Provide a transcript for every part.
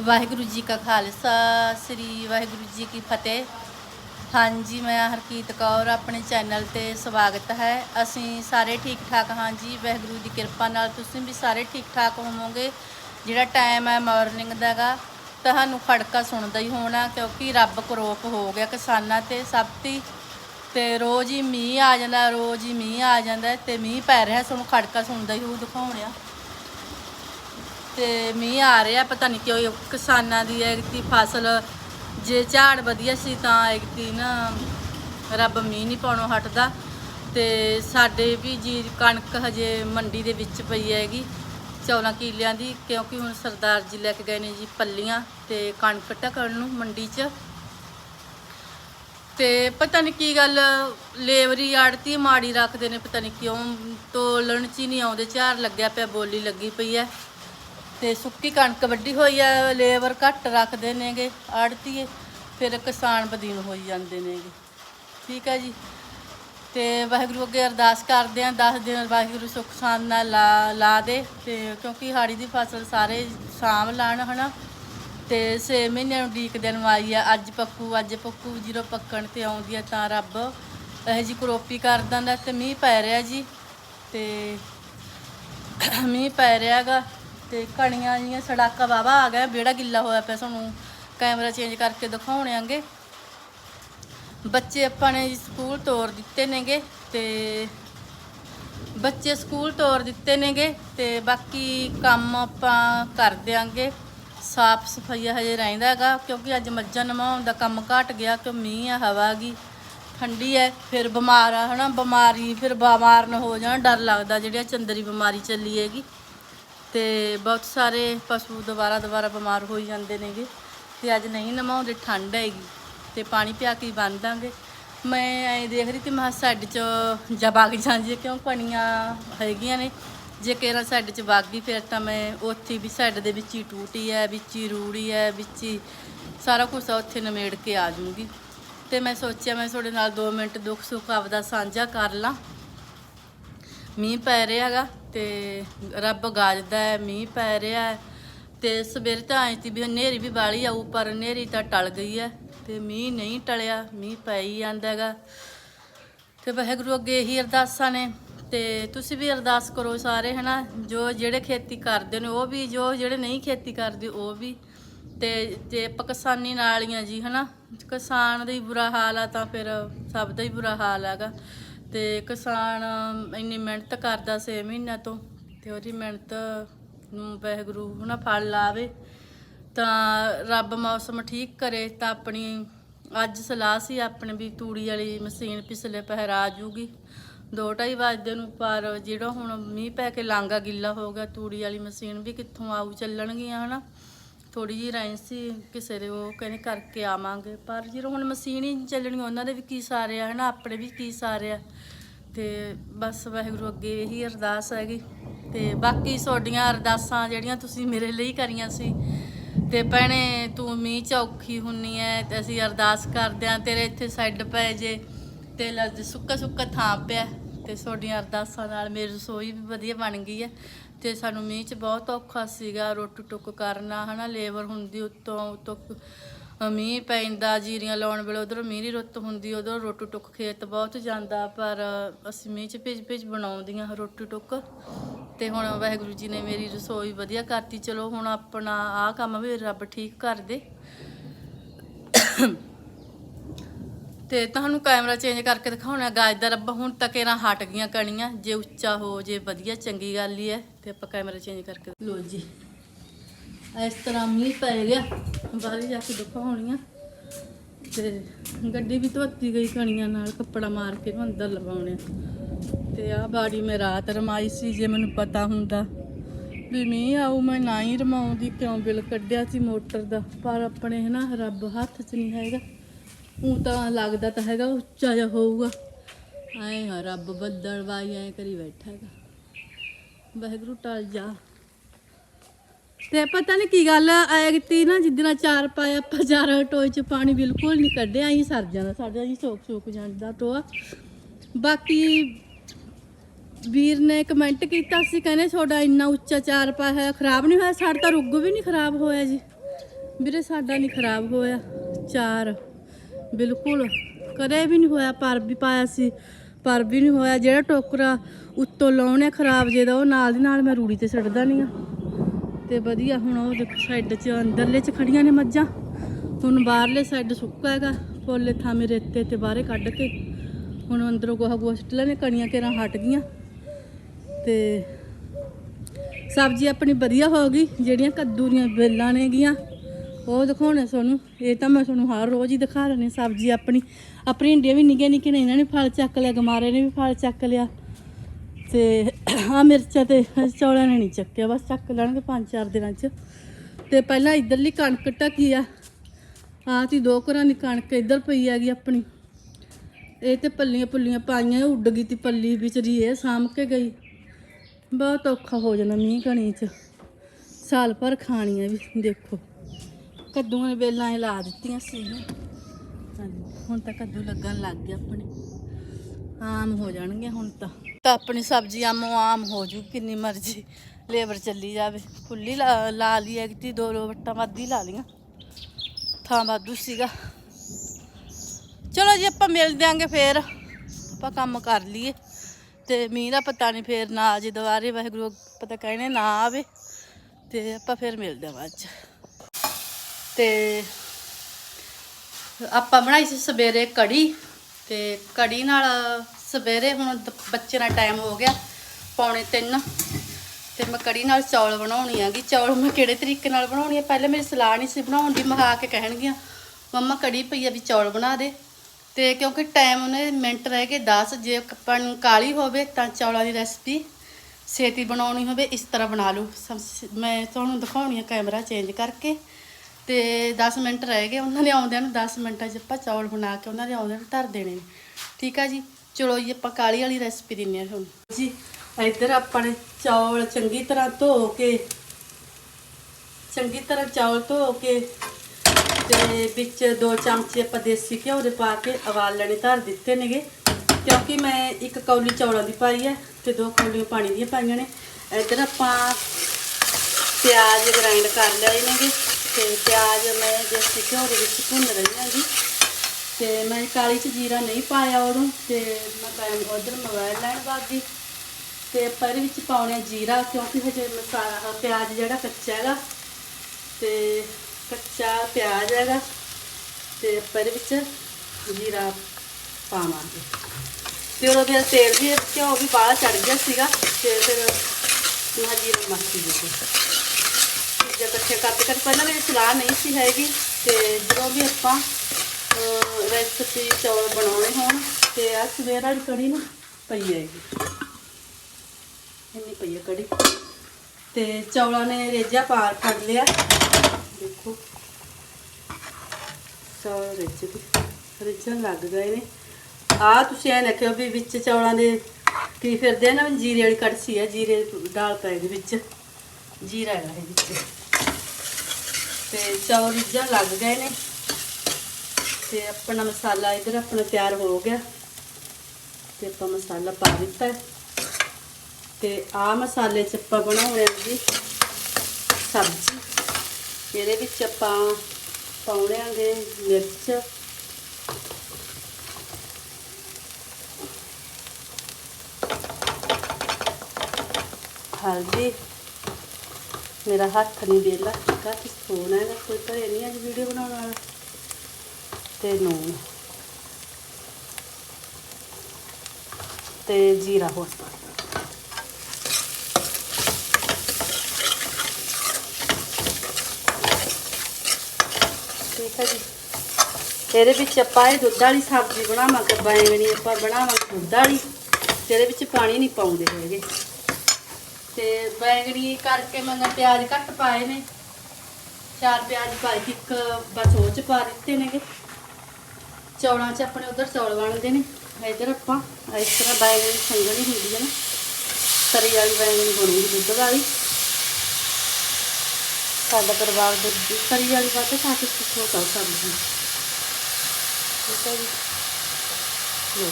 ਵਾਹਿਗੁਰੂ ਜੀ ਕਾ ਖਾਲਸਾ, ਸ੍ਰੀ ਵਾਹਿਗੁਰੂ ਜੀ ਕੀ ਫਤਿਹ। ਹਾਂਜੀ, ਮੈਂ ਹਰਕੀਤ ਕੌਰ, ਆਪਣੇ ਚੈਨਲ ਤੇ ਸਵਾਗਤ ਹੈ। ਅਸੀਂ ਸਾਰੇ ਠੀਕ ਠਾਕ ਹਾਂ ਜੀ, ਵਾਹਿਗੁਰੂ ਦੀ ਕਿਰਪਾ ਨਾਲ ਤੁਸੀਂ ਵੀ ਸਾਰੇ ਠੀਕ ਠਾਕ ਹੋਵੋਗੇ। ਜਿਹੜਾ ਟਾਈਮ ਹੈ ਮਾਰਨਿੰਗ ਦਾਗਾ ਤੁਹਾਨੂੰ ਖੜਕਾ ਸੁਣਦਾ ਹੀ ਹੋਣਾ, ਕਿਉਂਕਿ ਰੱਬ ਕਰੋਪ ਹੋ ਗਿਆ ਕਿਸਾਨਾਂ ਤੇ, ਸਭ ਤੇ। ਤੇ ਰੋਜ਼ ਹੀ ਮੀਂਹ ਆ ਜਾਂਦਾ, ਰੋਜ਼ ਹੀ ਮੀਂਹ ਆ ਜਾਂਦਾ, ਤੇ ਮੀਂਹ ਪੈ ਰਿਹਾ ਸਾਨੂੰ ਖੜਕਾ ਸੁਣਦਾ ਹੀ ਹੋਊ ਦਿਖਾਉਣਿਆ ਤੇ ਮੀਂਹ ਆ ਰਿਹਾ, ਪਤਾ ਨਹੀਂ ਕਿਉਂ ਕਿਸਾਨਾਂ ਦੀ ਐਗਤੀ ਫਸਲ ਜੇ ਝਾੜ ਵਧੀਆ ਸੀ ਤਾਂ ਐਗਤੀ ਨਾ ਰੱਬ ਮੀਂਹ ਨਹੀਂ ਪਾਉਣੋਂ ਹਟਦਾ। ਤੇ ਸਾਡੇ ਵੀ ਜੀ ਕਣਕ ਹਜੇ ਮੰਡੀ ਦੇ ਵਿੱਚ ਪਈ ਹੈਗੀ 14 ਕਿੱਲਿਆਂ ਦੀ, ਕਿਉਂਕਿ ਹੁਣ ਸਰਦਾਰ ਜੀ ਲੈ ਕੇ ਗਏ ਨੇ ਜੀ ਪੱਲੀਆਂ ਤੇ ਕਣਕ ਢਕਣ ਨੂੰ ਮੰਡੀ 'ਚ। ਤੇ ਪਤਾ ਨਹੀਂ ਕੀ ਗੱਲ ਲੇਬਰੀ ਆੜਤੀ ਮਾੜੀ ਰੱਖਦੇ ਨੇ, ਪਤਾ ਨਹੀਂ ਕਿਉਂ ਤੋਲਣ ਚ ਹੀ ਨਹੀਂ ਆਉਂਦੇ ਝਾਰ ਲੱਗਿਆ ਪਿਆ, ਬੋਲੀ ਲੱਗੀ ਪਈ ਹੈ। ਤੇ ਸੁੱਕੀ ਕਣਕ ਵੱਢੀ ਹੋਈ ਐ ਲੇਬਰ ਘੱਟ ਰੱਖਦੇ ਨੇਗੇ, ਆੜਤੀਏ, ਫਿਰ ਕਿਸਾਨ ਬਦੀਨ ਹੋਈ ਜਾਂਦੇ ਨੇਗੇ। ਠੀਕ ਹੈ ਜੀ। ਤੇ ਵਾਹਿਗੁਰੂ ਅੱਗੇ ਅਰਦਾਸ ਕਰਦੇ ਆਂ 10 ਦਿਨ ਵਾਹਿਗੁਰੂ ਸੁੱਖ ਸ਼ਾਂਤ ਨਾਲ ਲਾ ਲਾ ਦੇ, ਤੇ ਕਿਉਂਕਿ ਹਾੜੀ ਦੀ ਫਸਲ ਸਾਰੇ ਸਾਂਭ ਲਾਣ, ਹਨਾ। ਤੇ 6 ਮਹੀਨਿਆਂ ਨੂੰ ਡੀਕਦੇ ਦਿਨ ਆਈ ਆ, ਅੱਜ ਪੱਕੂ ਅੱਜ ਪੱਕੂ ਜੀਰੋ ਪੱਕਣ ਤੇ ਆਉਂਦੀ ਆ ਤਾਂ ਰੱਬ ਇਹ ਜੀ ਕਰੋਪੀ ਕਰ ਦਿੰਦਾ, ਤੇ ਮੀਂਹ ਪੈ ਰਿਹਾ ਜੀ। ਤੇ ਮੀਂਹ ਪੈ ਰਿਹਾਗਾ। ਤੇ ਕਣੀਆਂ ਜੀਆਂ ਸੜਾਕਾ ਵਾਵਾ ਆ ਗਿਆ ਬੇੜਾ ਗਿੱਲਾ ਹੋਇਆ ਪਿਆ ਸਾਨੂੰ। ਕੈਮਰਾ ਚੇਂਜ ਕਰਕੇ ਦਿਖਾਉਣੇ ਆਂਗੇ। ਬੱਚੇ ਆਪਾਂ ਨੇ ਸਕੂਲ ਤੋਰ ਦਿੱਤੇ ਨੇਗੇ ਤੇ ਬੱਚੇ ਸਕੂਲ ਤੋਰ ਦਿੱਤੇ ਨੇਗੇ ਤੇ ਬਾਕੀ ਕੰਮ ਆਪਾਂ ਕਰ ਦਿਆਂਗੇ। ਸਾਫ਼ ਸਫ਼ਾਈ ਹਜੇ ਰਹਿੰਦਾ ਹੈਗਾ, ਕਿਉਂਕਿ ਅੱਜ ਮੱਝਾਂ ਨਮਾਉਣ ਦਾ ਕੰਮ ਘਟ ਗਿਆ ਕਿ ਮੀਂਹ ਆ, ਹਵਾ ਗਈ, ਠੰਡੀ ਹੈ ਫਿਰ ਬਿਮਾਰ ਆ, ਹਨਾ, ਬਿਮਾਰੀ ਫਿਰ ਬਿਮਾਰਨ ਹੋ ਜਾਣਾ, ਡਰ ਲੱਗਦਾ ਜਿਹੜੀ ਆਹ ਚੰਦਰੀ ਬਿਮਾਰੀ ਚੱਲੀ ਹੈਗੀ। ਤੇ ਬਹੁਤ ਸਾਰੇ ਪਸ਼ੂ ਦੁਬਾਰਾ ਦੁਬਾਰਾ ਬਿਮਾਰ ਹੋਈ ਜਾਂਦੇ ਨੇਗੇ ਤੇ ਅੱਜ ਨਹੀਂ ਨਮਾਉਂਦੇ, ਠੰਡ ਹੈਗੀ ਤੇ ਪਾਣੀ ਪਿਆ ਕੇ ਹੀ ਬੰਨ ਦਾਂਗੇ। ਮੈਂ ਐ ਦੇਖ ਰਹੀ ਤੇ ਮੈਂ ਸਾਡੇ ਚ ਜਾ ਵਗ ਜਾਂਦੀ ਕਿਉਂ ਕਣੀਆਂ ਹੈਗੀਆਂ ਨੇ, ਜੇ ਕੇਰਾ ਸਾਈਡ ਚ ਵਗ ਗਈ ਫਿਰ ਤਾਂ ਮੈਂ ਉੱਥੇ ਵੀ ਸਾਡੇ ਦੇ ਵਿੱਚ ਹੀ ਟੂਟੀ ਹੈ, ਵਿੱਚ ਹੀ ਰੂੜੀ ਹੈ, ਵਿੱਚ ਹੀ ਸਾਰਾ ਕੁਝ ਉੱਥੇ ਨਮੇੜ ਕੇ ਆ ਜਾਊਂਗੀ ਤੇ ਮੈਂ ਸੋਚਿਆ ਮੈਂ ਤੁਹਾਡੇ ਨਾਲ 2 ਮਿੰਟ ਦੁੱਖ ਸੁੱਖ ਆਪਦਾ ਸਾਂਝਾ ਕਰ ਲਾਂ। ਮੀਂਹ ਪੈ ਰਿਹਾ ਹੈਗਾ ਤੇ ਰੱਬ ਗਾਜਦਾ ਹੈ, ਮੀਂਹ ਪੈ ਰਿਹਾ ਹੈ। ਤੇ ਸਵੇਰ ਤਾਂ ਆਈ ਸੀ ਵੀ ਹਨੇਰੀ ਵੀ ਬਾਲੀ ਆਊ, ਪਰ ਹਨੇਰੀ ਤਾਂ ਟਲ ਗਈ ਹੈ ਤੇ ਮੀਂਹ ਨਹੀਂ ਟਲਿਆ, ਮੀਂਹ ਪੈ ਹੀ ਜਾਂਦਾ ਹੈਗਾ। ਤੇ ਵਾਹਿਗੁਰੂ ਅੱਗੇ ਇਹੀ ਅਰਦਾਸਾਂ ਨੇ ਤੇ ਤੁਸੀਂ ਵੀ ਅਰਦਾਸ ਕਰੋ ਸਾਰੇ, ਹਨਾ? ਜੋ ਜਿਹੜੇ ਖੇਤੀ ਕਰਦੇ ਨੇ, ਉਹ ਵੀ, ਜੋ ਜਿਹੜੇ ਨਹੀਂ ਖੇਤੀ ਕਰਦੇ, ਉਹ ਵੀ। ਤੇ ਜੇ ਆਪਾਂ ਕਿਸਾਨੀ ਨਾਲ ਹੀ ਆ ਜੀ, ਹਨਾ? ਕਿਸਾਨ ਦਾ ਹੀ ਬੁਰਾ ਹਾਲ ਆ ਤਾਂ ਫਿਰ ਸਭ ਦਾ ਹੀ ਬੁਰਾ ਹਾਲ ਹੈਗਾ। ਤੇ ਕਿਸਾਨ ਇੰਨੀ ਮਿਹਨਤ ਕਰਦਾ 6 ਮਹੀਨਿਆਂ ਤੋਂ ਤੇ ਉਹਦੀ ਮਿਹਨਤ ਨੂੰ ਵਾਹਿਗੁਰੂ ਹਨਾ ਫਲ ਲਾਵੇ, ਤਾਂ ਰੱਬ ਮੌਸਮ ਠੀਕ ਕਰੇ ਤਾਂ ਆਪਣੀ ਅੱਜ ਸਲਾਹ ਸੀ ਆਪਣੇ ਵੀ ਤੂੜੀ ਵਾਲੀ ਮਸ਼ੀਨ ਪਿਛਲੇ ਪਹਿਰ ਆ ਜੂਗੀ। ਦੋ ਢਾਈ ਵਜੇ ਨੂੰ, ਪਰ ਜਿਹੜਾ ਹੁਣ ਮੀਂਹ ਪੈ ਕੇ ਲਾਂਗਾ ਗਿੱਲਾ ਹੋ ਗਿਆ, ਤੂੜੀ ਵਾਲੀ ਮਸ਼ੀਨ ਵੀ ਕਿੱਥੋਂ ਆਊ, ਚੱਲਣਗੀਆਂ ਹਨਾ। ਥੋੜੀ ਜਿਹੀ ਰਾਈ ਸੀ, ਕਿਸੇ ਦੇ ਉਹ ਕਹਿੰਦੇ ਕਰਕੇ ਆਵਾਂਗੇ। ਪਰ ਜਦੋਂ ਹੁਣ ਮਸ਼ੀਨ ਹੀ ਨਹੀਂ ਚੱਲਣੀ, ਉਹਨਾਂ ਦੇ ਵੀ ਕੀ ਸਾਰੇ ਆ, ਹਨਾ, ਆਪਣੇ ਵੀ ਕੀ ਸਾਰੇ ਆ। ਤੇ ਬਸ ਵਾਹਿਗੁਰੂ ਅੱਗੇ ਇਹੀ ਅਰਦਾਸ ਹੈਗੀ। ਤੇ ਬਾਕੀ ਤੁਹਾਡੀਆਂ ਅਰਦਾਸਾਂ ਜਿਹੜੀਆਂ ਤੁਸੀਂ ਮੇਰੇ ਲਈ ਕਰੀਆਂ ਸੀ, ਤੇ ਭੈਣੇ ਤੂੰ ਮੀਂਹ ਚ ਔਖੀ ਹੁੰਨੀ ਐ, ਤੇ ਅਸੀਂ ਅਰਦਾਸ ਕਰਦੇ ਆਂ, ਤੇਰੇ ਇੱਥੇ ਸੈੱਡ ਪੈ ਜੇ, ਤੇ ਲੱਜ ਸੁੱਕਾ ਸੁੱਕਾ ਥਾਂ ਪਿਆ। ਤੇ ਤੁਹਾਡੀਆਂ ਅਰਦਾਸਾਂ ਨਾਲ ਮੇਰੀ ਰਸੋਈ ਵੀ ਵਧੀਆ ਬਣ ਗਈ ਹੈ ਤੇ ਸਾਨੂੰ ਮੀਂਹ ਚ ਬਹੁਤ ਔਖਾ ਸੀਗਾ, ਰੋਟੀ ਟੁੱਕ ਕਰਨਾ, ਹਨਾ, ਲੇਬਰ ਹੁੰਦੀ ਉੱਤੋਂ ਉੱਤੋਂ ਮੀਂਹ ਪੈਂਦਾ, ਜੀਰੀਆਂ ਲਾਉਣ ਵੇਲੇ ਉਧਰ ਮੀਂਹ ਦੀ ਰੁੱਤ ਹੁੰਦੀ, ਉਧਰ ਰੋਟੀ ਟੁੱਕ ਖੇਤ ਬਹੁਤ ਜਾਂਦਾ, ਪਰ ਅਸੀਂ ਮੀਂਹ ਚ ਭਿੱਜ ਭਿੱਜ ਬਣਾਉਂਦੀਆਂ ਰੋਟੀ ਟੁੱਕ। ਤੇ ਹੁਣ ਵਾਹਿਗੁਰੂ ਜੀ ਨੇ ਮੇਰੀ ਰਸੋਈ ਵਧੀਆ ਕਰਤੀ, ਚਲੋ ਹੁਣ ਆਪਣਾ ਆਹ ਕੰਮ ਵੀ ਰੱਬ ਠੀਕ ਕਰ ਦੇ। ਤੇ ਤੁਹਾਨੂੰ ਕੈਮਰਾ ਚੇਂਜ ਕਰਕੇ ਦਿਖਾਉਣਾ ਗਾਜ ਦਾ ਰੱਬ ਹੁਣ ਤੱਕ ਇਹਨਾਂ ਹਟ ਗਈਆਂ ਕਣੀਆਂ, ਜੇ ਉੱਚਾ ਹੋ ਜੇ ਵਧੀਆ, ਚੰਗੀ ਗੱਲ ਹੀ ਹੈ, ਤੇ ਆਪਾਂ ਕੈਮਰਾ ਚੇਂਜ ਕਰਕੇ ਲੋ ਜੀ। ਇਸ ਤਰ੍ਹਾਂ ਮੀਂਹ ਪੈ ਗਿਆ, ਬਾਹਰ ਜਾ ਕੇ ਦਿਖਾਉਣੀਆਂ। ਤੇ ਗੱਡੀ ਵੀ ਧੋਤੀ ਗਈ ਕਣੀਆਂ ਨਾਲ, ਕੱਪੜਾ ਮਾਰ ਕੇ ਨੂੰ ਅੰਦਰ ਲਵਾਉਣੇ। ਤੇ ਆਹ ਬਾੜੀ ਮੈਂ ਰਾਤ ਰਮਾਈ ਸੀ, ਜੇ ਮੈਨੂੰ ਪਤਾ ਹੁੰਦਾ ਵੀ ਮੀਂਹ ਆਊ, ਮੈਂ ਨਾ ਹੀ ਰਮਾਉਂਦੀ, ਕਿਉਂ ਬਿੱਲ ਕੱਢਿਆ ਸੀ ਮੋਟਰ ਦਾ। ਪਰ ਆਪਣੇ ਹਨਾ, ਰੱਬ ਹੱਥ 'ਚ ਨਹੀਂ ਹੈਗਾ। ਉਹ ਤਾਂ ਲੱਗਦਾ ਤਾਂ ਹੈਗਾ ਉੱਚਾ ਜਿਹਾ ਹੋਊਗਾ। ਐ ਹਾਂ ਰੱਬ ਬੱਦਲ ਵਾਈ ਐ ਕਰੀ ਬੈਠਾ ਹੈਗਾ। ਵਾਹਿਗੁਰੂ ਟਲ ਜਾ। ਤੇ ਪਤਾ ਨਹੀਂ ਕੀ ਗੱਲ ਆਇਆ ਕੀਤੀ ਨਾ ਜਿੱਦਣਾ ਚਾਰ ਪਾਇਆ, ਆਪਾਂ ਚਾਰ ਟੋਏ ਚ ਪਾਣੀ ਬਿਲਕੁਲ ਨਹੀਂ ਕੱਢਿਆ ਅਸੀਂ ਸਰ ਜਾਂਦਾ, ਸਾਡਾ ਅਸੀਂ ਸੋਕ ਸੋਕ ਜਾਂਦਾ ਟੋਆ। ਬਾਕੀ ਵੀਰ ਨੇ ਕਮੈਂਟ ਕੀਤਾ ਸੀ, ਕਹਿੰਦੇ ਤੁਹਾਡਾ ਇੰਨਾ ਉੱਚਾ ਚਾਰ ਪਾਇਆ ਹੋਇਆ, ਖਰਾਬ ਨਹੀਂ ਹੋਇਆ? ਸਾਡਾ ਤਾਂ ਰੁੱਗ ਵੀ ਨਹੀਂ ਖਰਾਬ ਹੋਇਆ ਜੀ। ਵੀਰੇ, ਸਾਡਾ ਨਹੀਂ ਖਰਾਬ ਹੋਇਆ ਚਾਰ ਬਿਲਕੁਲ। ਕਦੇ ਵੀ ਨਹੀਂ ਹੋਇਆ ਪਰ ਵੀ ਪਾਇਆ ਸੀ। ਪਰ ਵੀ ਨਹੀਂ ਹੋਇਆ। ਜਿਹੜਾ ਟੋਕਰਾ ਉੱਤੋਂ ਲਾਉਣੇ ਖਰਾਬ ਜੇ ਦਾ, ਉਹ ਨਾਲ ਦੀ ਨਾਲ ਮੈਂ ਰੂੜੀ ਤੇ ਛੱਡਦਾ ਨਹੀਂ ਆ। ਤੇ ਵਧੀਆ, ਹੁਣ ਉਹ ਦੇਖੋ ਸਾਈਡ 'ਚ, ਅੰਦਰਲੇ 'ਚ ਖੜੀਆਂ ਨੇ ਮੱਝਾਂ। ਹੁਣ ਬਾਹਰਲੇ ਸਾਈਡ ਸੁੱਕਾ ਹੈਗਾ। ਫੁੱਲੇ ਥਾਮੇ ਰੇਤੇ ਤੇ ਬਾਹਰੇ ਕੱਢ ਕੇ। ਹੁਣ ਅੰਦਰੋਂ ਗੋਹਾ ਗੋਸ਼ਟਲਾਂ ਨੇ ਕਣੀਆਂ ਕੇਰਾਂ ਹਟ ਗਈਆਂ। ਤੇ ਸਬਜ਼ੀ ਆਪਣੀ ਵਧੀਆ ਹੋ ਗਈ। ਜਿਹੜੀਆਂ ਕੱਦੂ ਦੀਆਂ ਬੇਲਾਂ ਨੇਗੀਆਂ। ਉਹ ਦਿਖਾਉਣੇ ਤੁਹਾਨੂੰ ਇਹ ਤਾਂ ਮੈਂ ਤੁਹਾਨੂੰ ਹਰ ਰੋਜ਼ ਹੀ ਦਿਖਾ ਰਹੀ ਸਬਜ਼ੀ ਆਪਣੀ। ਆਪਣੀ ਇੰਡੀਆ ਵੀ ਨਿੱਕੇ ਨਿੱਕੇ ਨੇ, ਇਹਨਾਂ ਨੇ ਫਲ ਚੱਕ ਲਿਆ, ਗਮਾਰੇ ਨੇ ਵੀ ਫਲ ਚੱਕ ਲਿਆ। ਤੇ ਆ ਮਿਰਚਾਂ ਤੇ ਚੌਲਾਂ ਨੇ ਨਹੀਂ ਚੱਕਿਆ, ਬਸ ਚੱਕ ਲੈਣਗੇ ਪੰਜ ਚਾਰ ਦਿਨਾਂ 'ਚ। ਤੇ ਪਹਿਲਾਂ ਇਧਰਲੀ ਕਣਕ ਢੱਕੀ ਆ। ਆਹ ਤੀ ਦੋ ਘਰਾਂ ਦੀ ਕਣਕ ਇੱਧਰ ਪਈ ਹੈਗੀ ਆਪਣੀ। ਇਹ ਤੇ ਪੱਲੀਆਂ ਪੁੱਲੀਆਂ ਪਾਈਆਂ, ਉੱਡ ਗਈ ਤੀ ਪੱਲੀ ਵਿਚਰੀ ਇਹ ਸਾਂਭ ਕੇ ਗਈ। ਬਹੁਤ ਔਖਾ ਹੋ ਜਾਣਾ ਮੀਂਹ ਕਣੀ 'ਚ। ਸਾਲ ਭਰ ਖਾਣੀਆਂ ਵੀ, ਦੇਖੋ। ਕੱਦੂਆਂ ਨੇ ਬੇਲਾਂ ਇਹ ਲਾ ਦਿੱਤੀਆਂ ਸੀ। ਹੁਣ ਤਾਂ ਕੱਦੂ ਲੱਗਣ ਲੱਗ ਗਿਆ ਆਪਣੇ। ਆਮ ਹੋ ਜਾਣਗੇ ਹੁਣ ਤਾਂ। ਤਾਂ ਆਪਣੀ ਸਬਜ਼ੀ ਆਮੋ ਆਮ ਹੋ ਜੂ, ਕਿੰਨੀ ਮਰਜ਼ੀ ਲੇਬਰ ਚੱਲੀ ਜਾਵੇ। ਖੁੱਲੀ ਲਾ ਲਾ ਲਈ ਇੱਕ ਤੀ, ਦੋ ਦੋ ਵੱਟਾਂ ਵਾਧੀ ਲਾ ਲੀਆਂ ਥਾਂ ਵਾਧੂ ਸੀਗਾ। ਚਲੋ ਜੀ, ਆਪਾਂ ਮਿਲ ਦਿਆਂਗੇ ਫੇਰ। ਆਪਾਂ ਕੰਮ ਕਰ ਲਈਏ। ਤੇ ਮੀਂਹ ਦਾ ਪਤਾ ਨਹੀਂ ਫੇਰ ਨਾ ਆ ਜੇ ਦੁਬਾਰੇ, ਵਾਹਿਗੁਰੂ ਪਤਾ ਕਹਿਣੇ ਨਾ ਆਵੇ। ਤੇ ਆਪਾਂ ਫੇਰ ਮਿਲਦੇ ਹਾਂ ਬਾਅਦ ਚ। ਤੇ ਆਪਾਂ ਬਣਾਈ ਸੀ ਸਵੇਰੇ ਕੜੀ ਤੇ ਕੜੀ ਨਾਲ ਸਵੇਰੇ ਹੁਣ ਦ- ਬੱਚੇ ਦਾ ਟਾਈਮ ਹੋ ਗਿਆ ਪੌਣੇ 3 ਤੇ ਮੈਂ ਕੜੀ ਨਾਲ ਚੌਲ ਬਣਾਉਣੀ ਆਗੀ ਚੌਲ ਮੈਂ ਕਿਹੜੇ ਤਰੀਕੇ ਨਾਲ ਬਣਾਉਣੀ ਆ? ਪਹਿਲੇ ਮੇਰੀ ਸਲਾਹ ਨਹੀਂ ਸੀ ਬਣਾਉਣ ਦੀ ਮਗਾ ਕੇ ਕਹਿਣਗੀਆਂ। ਮੰਮਾ ਕੜੀ ਪਈ ਆ ਵੀ ਚੌਲ ਬਣਾ ਦੇ। ਤੇ ਕਿਉਂਕਿ ਟਾਈਮ ਉਹਨੇ ਮਿੰਟ ਰਹਿ ਗਏ 10 ਜੇ ਆਪਾਂ ਨੂੰ ਕਾਲੀ ਹੋਵੇ ਤਾਂ ਚੌਲਾਂ ਦੀ ਰੈਸਪੀ ਛੇਤੀ ਬਣਾਉਣੀ ਹੋਵੇ, ਇਸ ਤਰ੍ਹਾਂ ਬਣਾ ਲਓ ਸਮ- ਮੈਂ ਤੁਹਾਨੂੰ ਦਿਖਾਉਣੀ ਆ ਕੈਮਰਾ ਚੇਂਜ ਕਰਕੇ। ਤੇ 10 ਮਿੰਟ ਰਹਿ ਗਏ, ਉਹਨਾਂ ਦੇ ਆਉਂਦਿਆਂ ਨੂੰ 10 ਮਿੰਟਾਂ 'ਚ ਆਪਾਂ ਚੌਲ ਬਣਾ ਕੇ ਉਹਨਾਂ ਦੇ ਆਉਂਦਿਆਂ ਨੂੰ ਧਰ ਦੇਣੇ ਨੇ। ਠੀਕ ਆ ਜੀ? ਚਲੋ ਜੀ, ਆਪਾਂ ਕਾਲੀ ਵਾਲੀ ਰੈਸਪੀ ਦਿੰਨੇ ਆ ਤੁਹਾਨੂੰ। ਜੀ, ਇੱਧਰ ਆਪਾਂ ਨੇ ਚੌਲ ਚੰਗੀ ਤਰ੍ਹਾਂ ਧੋ ਕੇ, ਚੰਗੀ ਤਰ੍ਹਾਂ ਚੌਲ ਧੋ ਕੇ ਤੇ ਵਿੱਚ ਦੋ ਚਮਚੇ ਆਪਾਂ ਦੇਸੀ ਘਿਓ ਦੇ ਪਾ ਕੇ ਉਬਾਲ ਲੈਣੇ, ਧਰ ਦਿੱਤੇ ਨੇਗੇ। ਕਿਉਂਕਿ ਮੈਂ ਇੱਕ ਕੌਲੀ ਚੌਲਾਂ ਦੀ ਪਾਈ ਹੈ ਤੇ ਦੋ ਕੌਲੀਆਂ ਪਾਣੀ ਦੀਆਂ ਪਾਈਆਂ ਨੇ। ਇੱਧਰ ਆਪਾਂ ਪਿਆਜ਼ ਗ੍ਰਾਈਂਡ ਕਰ ਲਏ ਨੇਗੇ। ਤੇ ਪਿਆਜ਼ ਮੈਂ ਦੇਸੀ ਘਿਓ ਦੇ ਵਿੱਚ ਭੁੰਨ ਰਹੀ ਹਾਂ ਜੀ। ਤੇ ਮੈਂ ਕਾਲੀ ਚ ਜੀਰਾ ਨਹੀਂ ਪਾਇਆ ਉਦੋਂ, ਤੇ ਮੈਂ ਟਾਈਮ ਉਧਰ ਮੋਬਾਈਲ ਲੈਣ ਬਾਗੀ ਤੇ ਆਪਾਂ ਇਹਦੇ ਵਿੱਚ ਪਾਉਣੇ ਜੀਰਾ, ਕਿਉਂਕਿ ਹਜੇ ਮਸਾਲਾ ਪਿਆਜ਼ ਜਿਹੜਾ ਕੱਚਾ ਹੈਗਾ, ਤੇ ਕੱਚਾ ਪਿਆਜ਼ ਹੈਗਾ। ਤੇ ਪਰ ਵਿੱਚ ਜੀਰਾ ਪਾਵਾਂਗੇ। ਤੇ ਉਹਦੇ ਨਾਲ ਤੇਲ ਵੀ ਘਿਓ ਵੀ ਬਾਹਲਾ ਚੜ ਗਿਆ ਸੀਗਾ, ਤੇ ਫਿਰ ਮੈਂ ਜੀਰਾ ਮੱਖੀ ਦੇ ਦਿੱਤੀ। ਚੀਜ਼ਾਂ ਇਕੱਠੇ ਕਰਦੇ ਕਰ ਪਹਿਲਾਂ ਮੇਰੀ ਸਲਾਹ ਨਹੀਂ ਸੀ ਹੈਗੀ ਤੇ ਜਦੋਂ ਵੀ ਆਪਾਂ ਰੈਸਪੀ ਚੌਲ ਬਣਾਉਣੇ ਹੋਣ ਤੇ ਆ ਸਵੇਰ ਵਾਲੀ ਕੜੀ ਨਾ ਪਈ ਹੈਗੀ। ਇੰਨੀ ਪਈ ਹੈ ਕੜੀ। ਤੇ ਚੌਲਾਂ ਨੇ ਰੇਜਾ ਪਾਰ ਫੜ ਲਿਆ। ਦੇਖੋ। ਚੌਲ ਰਿੱਝ ਗਏ। ਰਿੱਝਣ ਲੱਗ ਗਏ ਨੇ। ਆ ਤੁਸੀਂ ਐ ਦੇਖਿਓ ਵੀ ਵਿੱਚ ਚੌਲਾਂ ਦੇ ਕੀ ਫਿਰਦੇ ਨਾ, ਜੀਰੇ ਵਾਲੀ ਕੜਛੀ ਹੈ ਜੀਰੇ ਡਾਲ ਪਏ ਦੇ ਵਿੱਚ। ਜੀਰਾ ਹੈਗਾ ਇਹ ਵਿੱਚ। ਤੇ ਚੌਲ ਰਿੱਝਣ ਲੱਗ ਗਏ ਨੇ। ਤੇ ਆਪਣਾ ਮਸਾਲਾ ਇਧਰ ਆਪਣਾ ਤਿਆਰ ਹੋ ਗਿਆ। ਤੇ ਆਪਾਂ ਮਸਾਲਾ ਪਾ ਦਿੱਤਾ ਹੈ। ਤੇ ਆ ਮਸਾਲੇ ਚ ਆਪਾਂ ਬਣਾਉਣੇ ਆ ਜੀ ਸਬਜ਼ੀ। ਇਹਦੇ ਵਿੱਚ ਆਪਾਂ ਪਾਉਣੇ ਆਂਗੇ ਮਿਰਚ। ਹਲਦੀ। ਮੇਰਾ ਹੱਥ ਨਹੀਂ ਵੇਲਾ ਕਾ ਸੋਨਾ ਹੈ ਕੋਈ ਤਾਂ ਨਹੀਂ ਅੱਜ ਵੀਡੀਓ ਬਣਾਉਣ ਵਾਲਾ। ਤੇ ਨੂਨ ਤੇ ਜੀਰਾ ਹੋਰ ਪਾ ਠੀਕ ਹੈ ਜੀ। ਇਹਦੇ ਵਿੱਚ ਆਪਾਂ ਇਹ ਦੁੱਧ ਵਾਲੀ ਸਬਜ਼ੀ ਬਣਾਵਾਂਗੇ, ਬੈਂਗਣੀ ਆਪਾਂ ਬਣਾਵਾਂਗੇ ਦੁੱਧ ਵਾਲੀ, ਤੇ ਇਹਦੇ ਵਿੱਚ ਪਾਣੀ ਨਹੀਂ ਪਾਉਂਦੇ ਹੈਗੇ। ਤੇ ਬੈਂਗਣੀ ਕਰਕੇ ਮੈਂ ਪਿਆਜ਼ ਘੱਟ ਪਾਏ ਨੇ। ਚਾਰ ਪਿਆਜ਼ ਪਾਏ ਇੱਕ ਬਸ ਉਹ ਚ ਪਾ ਦਿੱਤੇ ਨੇਗੇ। ਚੌਲਾਂ 'ਚ ਆਪਣੇ ਉਧਰ ਚੌਲ ਬਣਦੇ ਨੇ, ਇੱਧਰ ਆਪਾਂ ਇਸ ਤਰ੍ਹਾਂ ਬੈਂਗਣੀ ਸੰਗਣੀ ਹੁੰਦੀ ਹੈ ਨਾ, ਤਰੀ ਵਾਲੀ ਬੈਂਗਣੀ ਬਣੂਗੀ ਦੁੱਧ ਵਾਲੀ। ਸਾਡਾ ਪਰਿਵਾਰ ਦੇ ਤਰੀ ਵਾਲੀ ਬਾਤ ਖਾ ਕੇ ਖੁਸ਼ ਕਰ ਸਬਜ਼ੀ ਠੀਕ ਹੈ ਜੀ। ਲਓ।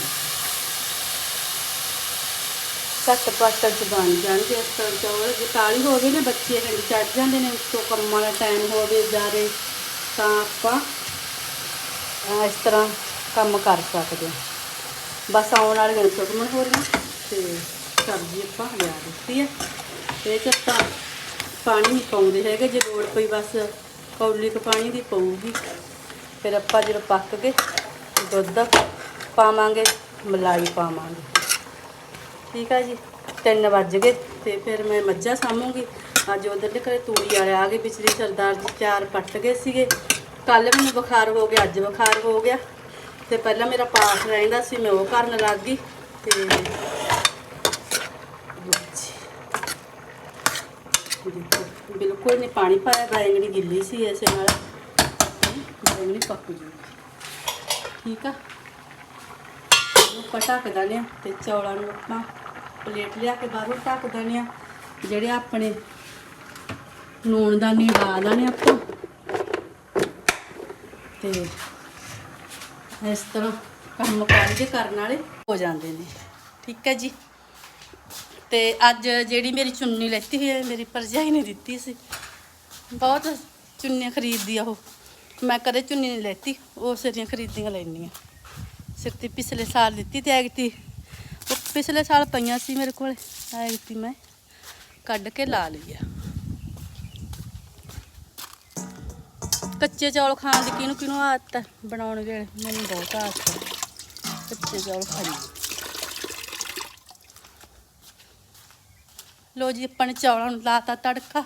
ਘੱਟ ਪਾਟਲ ਚ ਬਣ ਜਾਣਗੇ ਇਸ ਤਰ੍ਹਾਂ ਚੌਲ ਜੇ ਕਾਲੀ ਹੋ ਗਏ ਨੇ ਬੱਚੇ ਹੰਡ ਚੜ ਜਾਂਦੇ ਨੇ, ਉਸ ਤੋਂ ਕੰਮਾਂ ਵਾਲਾ ਟਾਈਮ ਹੋਵੇ ਜਾਰੇ ਤਾਂ ਆਪਾਂ ਇਸ ਤਰ੍ਹਾਂ ਕੰਮ ਕਰ ਸਕਦੇ ਹਾਂ। ਬਸ ਆਉਣ ਵਾਲੀਆਂ ਨੇ ਸੁਗਮਣ ਹੋ ਰਹੀਆਂ ਤੇ ਸਬਜ਼ੀ ਆਪਾਂ ਲਿਆ ਦਿੱਤੀ ਹੈ ਤੇ ਇਹ 'ਚ ਆਪਾਂ ਪਾਣੀ ਨਹੀਂ ਪਾਉਂਦੇ ਹੈਗੇ, ਜੇ ਲੋੜ ਪਈ ਬਸ ਕੌਲੀ ਕੁ ਪਾਣੀ ਦੀ ਪਊਗੀ। ਫਿਰ ਆਪਾਂ ਜਦੋਂ ਪੱਕ ਕੇ ਦੁੱਧ ਪਾਵਾਂਗੇ, ਮਲਾਈ ਪਾਵਾਂਗੇ। ਠੀਕ ਆ ਜੀ? 3 ਵੱਜ ਗਏ ਤੇ ਫਿਰ ਮੈਂ ਮੱਝਾਂ ਸਾਂਭੂਗੀ। ਅੱਜ ਉਧਰ ਦੇ ਘਰੇ ਤੂੜੀ ਵਾਲੇ ਆ ਗਏ, ਪਿਛਲੀ ਸਰਦਾਰ ਜੀ ਚਾਰ ਪੱਟ ਗਏ ਸੀਗੇ। ਕੱਲ ਮੈਨੂੰ ਬੁਖਾਰ ਹੋ ਗਿਆ, ਅੱਜ ਬੁਖਾਰ ਹੋ ਗਿਆ। ਤੇ ਪਹਿਲਾਂ ਮੇਰਾ ਪਾਠ ਰਹਿੰਦਾ ਸੀ, ਮੈਂ ਉਹ ਕਰਨ ਲੱਗ ਗਈ ਤੇ ਬਿਲਕੁਲ ਨਹੀਂ ਪਾਣੀ ਪਾਇਆ, ਬੈਂਗਣੀ ਗਿੱਲੀ ਸੀ ਇਸੇ ਨਾਲ। ਬੈਂਗਣੀ ਪੱਕ ਜੂਗੀ ਠੀਕ ਆ? ਇਹਨੂੰ ਆਪਾਂ ਢੱਕ ਦਿੰਦੇ ਹਾਂ ਤੇ ਚੌਲਾਂ ਨੂੰ ਆਪਾਂ ਪਲੇਟ ਲਿਆ ਕੇ ਬਾਹਰੋਂ ਢੱਕ ਦਿੰਦੇ ਆ। ਜਿਹੜੇ ਆਪਣੇ ਲੂਣ ਦਾ ਨਹੀਂ ਡਾ ਲੈਣੇ ਆਪਾਂ। ਤੇ ਇਸ ਤਰ੍ਹਾਂ ਕੰਮ ਕਾਜ ਕਰਨ ਵਾਲੇ ਹੋ ਜਾਂਦੇ ਨੇ। ਠੀਕ ਹੈ ਜੀ। ਤੇ ਅੱਜ ਜਿਹੜੀ ਮੇਰੀ ਚੁੰਨੀ ਲੈਤੀ ਹੋਈ ਹੈ ਮੇਰੀ ਪਰਜਾਈ ਨੇ ਦਿੱਤੀ ਸੀ। ਬਹੁਤ ਚੁੰਨੀਆਂ ਖਰੀਦਦੀ ਆ ਉਹ। ਮੈਂ ਕਦੇ ਚੁੰਨੀ ਨਹੀਂ ਲੈਤੀ, ਉਹ ਸਾਰੀਆਂ ਖਰੀਦੀਆਂ ਲੈਣੀਆਂ ਸਿਰ ਤੇ ਪਿਛਲੇ ਸਾਲ ਦਿੱਤੀ ਤੇ ਐਗਤੀ ਪਿਛਲੇ ਸਾਲ ਪਈਆਂ ਸੀ ਮੇਰੇ ਕੋਲ ਐਗਤੀ ਮੈਂ, ਕੱਢ ਕੇ ਲਾ ਲਈ ਆ। ਕੱਚੇ ਚੌਲ ਖਾਣ ਦੀ ਕਿਹਨੂੰ ਕਿਹਨੂੰ ਆਦਤ ਬਣਾਉਣ ਵੇਲੇ ਮੈਨੂੰ ਬਹੁਤ ਆਦਤ ਹੈ ਕੱਚੇ ਚੌਲ ਖਾਣੀ। ਲੋ ਜੀ, ਆਪਾਂ ਨੇ ਚੌਲਾਂ ਨੂੰ ਲਾਤਾ ਤੜਕਾ,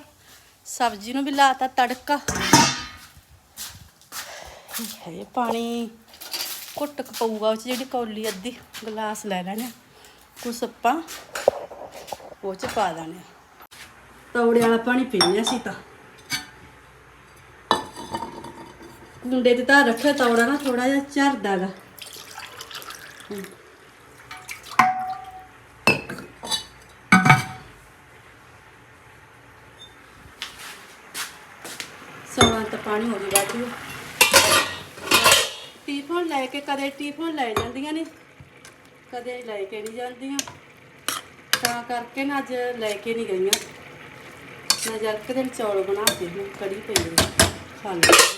ਸਬਜ਼ੀ ਨੂੰ ਵੀ ਲਾਤਾ ਤੜਕਾ। ਇਹ ਪਾਣੀ ਘੁੱਟ ਕੁ ਪਊਗਾ ਉਹ 'ਚ, ਜਿਹੜੀ ਕੌਲੀ ਅੱਧੀ ਗਲਾਸ ਲੈ ਲੈਣੇ ਕੁਛ ਆਪਾਂ ਉਹ ਚ ਪਾ ਦੇਣੇ ਤੌੜੇ ਵਾਲਾ ਪਾਣੀ ਪੀਣਾ ਸੀ ਤਾਂ। ਕੁੰਡੇ ਤੇ ਤਾਂ ਰੱਖਿਆ ਤੌੜਾ ਨਾ ਥੋੜਾ ਜਿਹਾ ਝਰਦਾ ਗਾ। ਸਵਾਂ ਤਾਂ ਪਾਣੀ ਹੋ ਗਿਆ ਵਾਧੂ ਟੀਫਨ ਲੈ ਕੇ ਕਦੇ ਟੀਫਨ ਲੈ ਜਾਂਦੀਆਂ ਨੇ। ਕਦੇ ਲੈ ਕੇ ਨਹੀਂ ਜਾਂਦੀਆਂ। ਤਾਂ ਕਰਕੇ ਨਾ ਅੱਜ ਲੈ ਕੇ ਨਹੀਂ ਗਈਆਂ। ਮੈਂ ਜਦ ਕਿ ਦਿਨ ਚੌਲ ਬਣਾ ਕੇ ਹੁਣ ਕੜੀ ਪਈ ਹੈ ਖਾ ਲਓ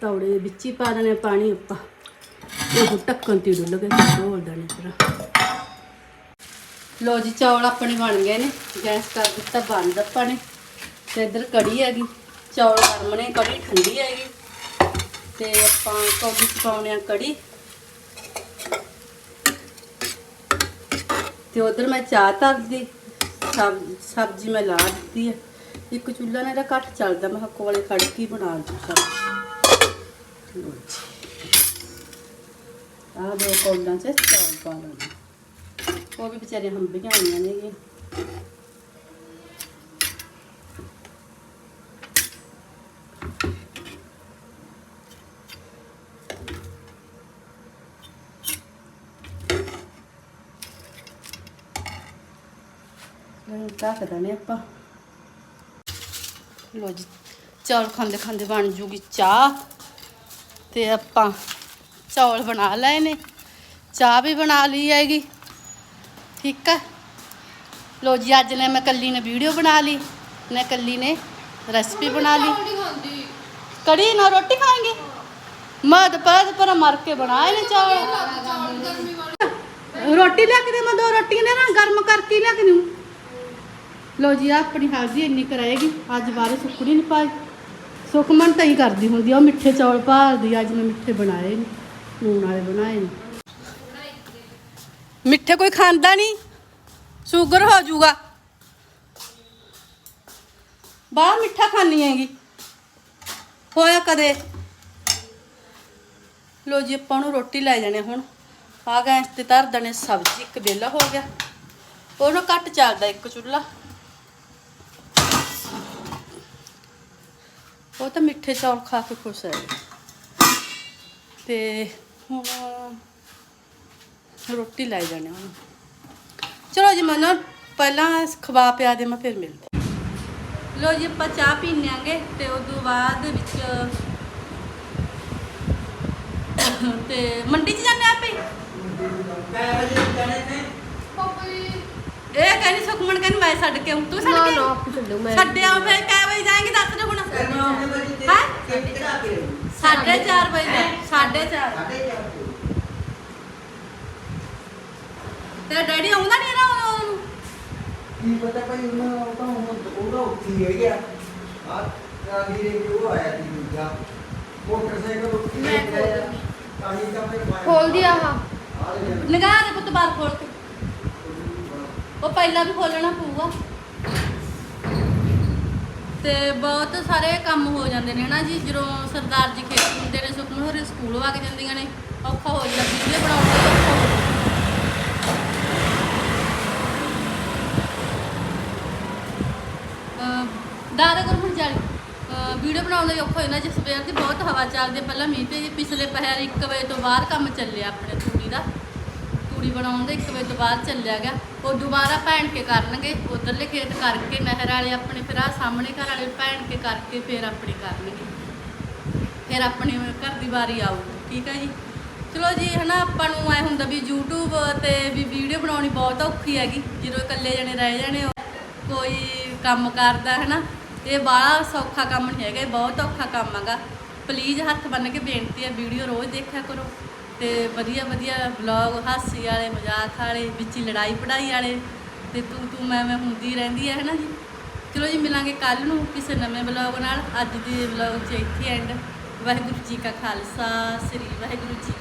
ਤੌੜੇ ਦੇ ਵਿੱਚ ਹੀ ਪਾ ਦੇਣੇ ਪਾਣੀ ਆਪਾਂ ਉਹ ਟੱਕਣ ਤੇ ਡੁੱਲ ਕੇ ਢੋਲ ਦੇਣੇ ਫਿਰ ਲੋ ਜੀ, ਚੌਲ ਆਪਣੇ ਬਣ ਗਏ ਨੇ। ਗੈਸ ਕਰ ਦਿੱਤਾ, ਬੰਦ ਆਪਾਂ ਨੇ। ਤੇ ਇੱਧਰ ਕੜੀ ਹੈਗੀ। ਚੌਲ ਗਰਮ ਨੇ, ਕੜੀ ਠੰਡੀ ਹੈਗੀ। ਤੇ ਆਪਾਂ ਕੌਲੀ ਚ ਪਾਉਣੇ ਆ ਕੜੀ। ਤੇ ਉਧਰ ਮੈਂ ਚਾਹ ਧਰਦੀ ਸਬਜ਼ੀ ਮੈਂ ਲਾ ਦਿੱਤੀ ਹੈ ਇੱਕ ਚੁੱਲ੍ਹਾ ਨੇ ਇਹਦਾ ਘੱਟ ਚੱਲਦਾ, ਮੈਂ ਹੱਕੋ ਵਾਲੇ ਖੜ ਕੇ ਹੀ ਬਣਾ ਦੂ ਸਬਜ਼ੀ ਲਓ ਆਹ ਦੋ ਕੌਲਾਂ ਚ ਚੌਲ ਪਾ ਲੈਣੇ ਉਹ ਵੀ ਵਿਚਾਰੀਆਂ ਹੰਬੀਆਂ ਆਈਆਂ ਨੇ ਇਹ ਢੱਕ ਦਨੇ ਆਪਾਂ। ਲੋ ਜੀ, ਚੌਲ ਖਾਂਦੇ ਖਾਂਦੇ ਬਣ ਜੂਗੀ ਚਾਹ। ਤੇ ਆਪਾਂ ਚੌਲ ਬਣਾ ਲਏ ਨੇ। ਚਾਹ ਵੀ ਬਣਾ ਲਈ ਹੈਗੀ। ਠੀਕ ਹੈ ਲੋ ਜੀ, ਅੱਜ ਨੇ ਮੈਂ ਕੱਲੀ ਨੇ ਵੀਡੀਓ ਬਣਾ ਲਈ, ਨੇ ਕੱਲੀ ਨੇ ਰੈਸਪੀ ਬਣਾ ਲਈ। ਕੜੀ ਨਾ ਰੋਟੀ ਖਾएंगे ਮੈਂ ਦੁਪਹਿਰ ਪਰ ਮਰ ਕੇ ਬਣਾਏ ਨੇ ਚਾਵਲ ਰੋਟੀ ਲੈ ਕੇ ਦੇ, ਮੈਂ ਦੋ ਰੋਟੀਆਂ ਨੇ ਨਾ, ਗਰਮ ਕਰਕੇ ਲੈ ਕੇ ਦੂੰ ਲੋ ਜੀ, ਆਹ ਆਪਣੀ ਹਲਦੀ ਇੰਨੀ ਕਰਾਏਗੀ, ਅੱਜ ਬਾਰੇ ਸੁੱਕਣੀ ਨਹੀਂ ਪਾਈ ਸੁਖਮਨ ਤਾਂ ਹੀ ਕਰਦੀ ਹੁੰਦੀ ਆ, ਉਹ ਮਿੱਠੇ ਚੌਲ ਭਾਲਦੀ ਅੱਜ ਮੈਂ ਮਿੱਠੇ ਬਣਾਏ ਨੇ, ਲੂਣ ਵਾਲੇ ਬਣਾਏ ਨੇ। ਮਿੱਠੇ ਕੋਈ ਖਾਂਦਾ ਨਹੀਂ ਸ਼ੂਗਰ ਹੋ ਜਾਊਗਾ। ਬਾਹਰ ਮਿੱਠਾ ਖਾਣੀ ਹੈਗੀ ਹੋਇਆ ਕਦੇ। ਲੋ ਜੀ, ਆਪਾਂ ਨੂੰ ਰੋਟੀ ਲੈ ਜਾਣੇ ਹੁਣ। ਆ ਗਏ ਤੇ ਧਰ ਦਣੇ ਸਬਜ਼ੀ, ਇੱਕ ਵੇਲਾ ਹੋ ਗਿਆ। ਉਹਨੂੰ ਘੱਟ ਚੱਲਦਾ ਇੱਕ ਚੁੱਲ੍ਹਾ। ਉਹ ਤਾਂ ਮਿੱਠੇ ਚੌਲ ਖਾ ਕੇ ਖੁਸ਼ ਹੈ। ਤੇ ਹੁਣ ਰੋਟੀ ਲੈ ਜਾਣੇ ਹੁਣ ਚਲੋ ਜੀ ਮੈਂ ਨਾ ਪਹਿਲਾਂ ਖਵਾ ਪਿਆ ਦੇ ਮੈਂ ਫਿਰ ਮਿਲਦੇ ਲੋ ਜੀ ਆਪਾਂ ਚਾਹ ਪੀਣੇ ਆਂਗੇ ਤੇ ਉਸ ਤੋਂ ਬਾਅਦ ਵਿੱਚ ਤੇ ਮੰਡੀ 'ਚ ਜਾਂਦੇ ਆਪੇ? ਕੈ ਵਜੇ ਜਾਣੇ ਨੇ ਪਾਪਾ ਜੀ ਮੈਂ ਛੱਡ ਕੇ ਆਊਂ ਤੂੰ ਛੱਡ ਕੇ ਨਾ ਛੱਡਿਆ ਫਿਰ ਕੈ ਵਜੇ ਜਾਏਂਗੇ ਦੱਸ ਦੇ ਹੁਣ ਹੈਂ? ਸਾਢੇ 4 ਵਜੇ ਸਾਢੇ 4 ਤੇ ਡੈਡੀ ਆਉਂਦਾ ਨਹੀਂ ਨਾ ਉਹਨੂੰ ਕੀ ਪਤਾ ਭਾਈ ਉਹਨਾਂ ਉਹ ਤਾਂ ਹੁਣ ਉਹਦਾ ਉੱਠੀ ਹੈ ਗਿਆ। ਆ ਆ ਵੀਰੇ ਉਹ ਆਇਆ ਸੀ ਦੂਜਾ। ਮੋਟਰਸਾਈਕਲ ਉੱਠੀ ਮੈਂ ਖੋਲ ਤਾਂ ਹੀ ਤਾਂ ਫਿਰ ਮੈਂ ਖੋਲ ਦਿਆ ਆਹ। ਆ ਲੈ। ਨਿਗਾਹ ਦੇ ਪੁੱਤ ਬਾਹਰ ਖੋਲ ਕੇ ਉਹ ਪਹਿਲਾਂ ਵੀ ਖੋਲਣਾ ਪਊਗਾ। ਤੇ ਬਹੁਤ ਸਾਰੇ ਕੰਮ ਹੋ ਜਾਂਦੇ ਨੇ ਨਾ ਜੀ? ਜਦੋਂ ਸਰਦਾਰ ਜੀ ਖੇਤ ਹੁੰਦੇ ਨੇ ਸੁਖਨ ਹੋਰੇ ਸਕੂਲ ਵਗ ਜਾਂਦੀਆਂ ਨੇ, ਔਖਾ ਹੋ ਜਾਂਦਾ, ਵੀਡੀਓ ਬਣਾਉਣ ਦਾ ਔਖਾ ਹੋ ਜਾਂਦਾ। ਅਹ, ਦਾਦਾ ਹੁਣ ਜਾਲੀ ਵੀਡੀਓ ਬਣਾਉਣ ਦਾ ਔਖਾ ਹੋ ਜਾਂਦਾ ਜਿਸ ਸਵੇਰ ਦੀ ਬਹੁਤ ਹਵਾ ਚੱਲਦੀ, ਪਹਿਲਾਂ ਮੀਂਹ ਪਈ ਪਿਛਲੇ ਪਹਿਰ 1 ਵਜੇ ਤੋਂ ਬਾਅਦ ਕੰਮ ਚੱਲਿਆ ਆਪਣੇ ਬਣਾਉਣ ਦੇ 1 ਵਜੇ ਤੋਂ ਬਾਅਦ ਚੱਲਿਆ ਗਿਆ। ਉਹ ਦੁਬਾਰਾ ਭੈਣ ਕੇ ਕਰਨਗੇ, ਉਧਰਲੇ ਖੇਤ ਕਰਕੇ, ਨਹਿਰ ਵਾਲੇ ਆਪਣੇ ਫਿਰ ਆ ਸਾਹਮਣੇ ਘਰ ਵਾਲੇ ਭੈਣ ਕੇ ਕਰਕੇ ਫਿਰ ਆਪਣੇ ਕਰਨਗੇ। ਫਿਰ ਆਪਣੇ ਘਰ ਦੀ ਵਾਰੀ ਆਊਗੀ, ਠੀਕ ਹੈ ਜੀ? ਚਲੋ ਜੀ, ਹਨਾ, ਆਪਾਂ ਨੂੰ ਐ ਹੁੰਦਾ ਵੀ YouTube ਤੇ ਵੀ ਵੀਡੀਓ ਬਣਾਉਣੀ ਬਹੁਤ ਔਖੀ ਹੈਗੀ, ਜਦੋਂ ਇਕੱਲੇ ਜਣੇ ਰਹਿ ਜਾਣੇ ਕੋਈ ਕੰਮ ਕਰਦਾ, ਹਨਾ, ਇਹ ਬਾਹਲਾ ਸੌਖਾ ਕੰਮ ਨਹੀਂ ਹੈਗਾ ਬਹੁਤ ਔਖਾ ਕੰਮ ਹੈਗਾ। ਪਲੀਜ਼ ਹੱਥ ਬੰਨ ਕੇ ਬੇਨਤੀ ਹੈ, ਵੀਡੀਓ ਰੋਜ਼ ਦੇਖਿਆ ਕਰੋ। ਤੇ ਵਧੀਆ ਵਧੀਆ ਵਲੌਗ ਹਾਸੀ ਵਾਲੇ, ਮਜ਼ਾਕ ਵਾਲੇ, ਵਿੱਚ ਹੀ ਲੜਾਈ ਪੜਾਈ ਵਾਲੇ ਤੇ ਤੂੰ ਤੂੰ ਮੈਂ ਮੈਂ ਹੁੰਦੀ ਰਹਿੰਦੀ ਹੈ ਹਨਾ ਜੀ? ਚਲੋ ਜੀ, ਮਿਲਾਂਗੇ ਕੱਲ ਨੂੰ ਕਿਸੇ ਨਵੇਂ ਵਲੌਗ ਨਾਲ। ਅੱਜ ਦੇ ਵਲੌਗ 'ਚ ਇੱਥੇ ਐਂਡ ਵਾਹਿਗੁਰੂ ਜੀ ਕਾ ਖਾਲਸਾ, ਸ੍ਰੀ ਵਾਹਿਗੁਰੂ ਜੀ